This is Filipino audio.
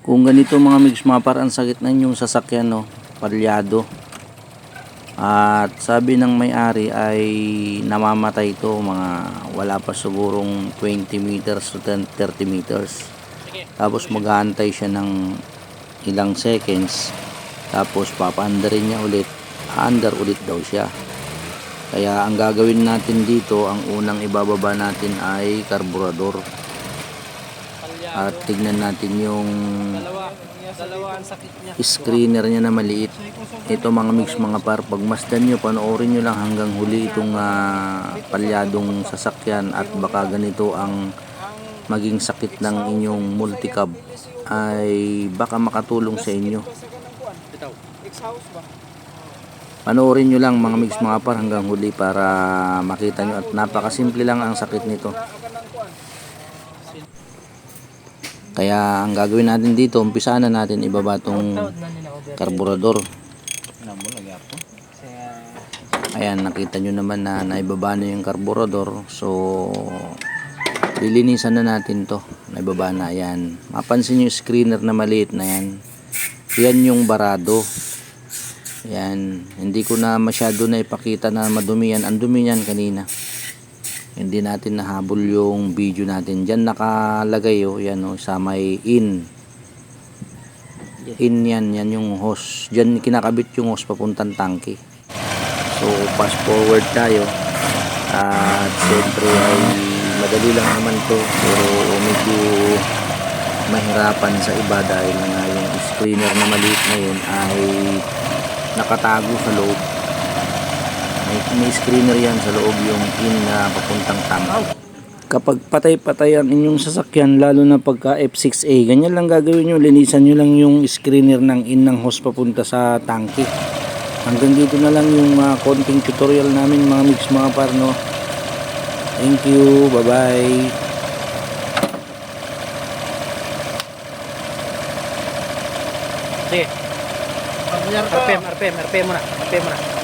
Kung ganito mga mix mapar ang sakit na inyong sasakyan no, palyado. At sabi ng may-ari ay namamatay ito mga wala pa sigurong 20 meters to 10, 30 meters. Tapos mag-aantay siya ng ilang seconds. Tapos papaandarin niya ulit. Aandar ulit daw siya. Kaya ang gagawin natin dito, ang unang ibababa natin ay karburador. At tignan natin yung screener niya na maliit. Ito mga mix mga par, pagmasdan nyo, panoorin nyo lang hanggang huli itong ah, palyadong sasakyan at baka ganito ang maging sakit ng inyong multicab ay baka makatulong sa inyo. Panoorin nyo lang mga mix mga par hanggang huli para makita nyo at napakasimple lang ang sakit nito. Kaya ang gagawin natin dito, umpisa na natin ibaba tong karburador. Ayan, nakita nyo naman na naibaba na yung karburador. So, lilinisan na natin to. Naibaba na, ayan. Mapansin yung screener na maliit na yan. Yan yung barado. Ayan. Hindi ko na masyado na ipakita na madumi yan. Ang dumi yan kanina. Hindi natin nahabol yung video natin. Diyan nakalagay oh, yan oh, sa may in. In yan, yan yung hose. Diyan kinakabit yung hose papuntang tangke. So, fast forward tayo. At siyempre ay madali lang naman to. Pero medyo mahirapan sa iba dahil nga yung screener na maliit na yun ay nakatago sa loob. May, may screener yan sa loob yung in na papuntang tangke. Kapag patay-patay ang inyong sasakyan, lalo na pagka F6A, ganyan lang gagawin nyo. Linisan nyo lang yung screener ng in ng hose papunta sa tangke. Hanggang dito na lang yung ah, konting tutorial namin mga mix mga parno. Thank you. Bye-bye. Sige. RPM, RPM, RPM muna. RPM muna.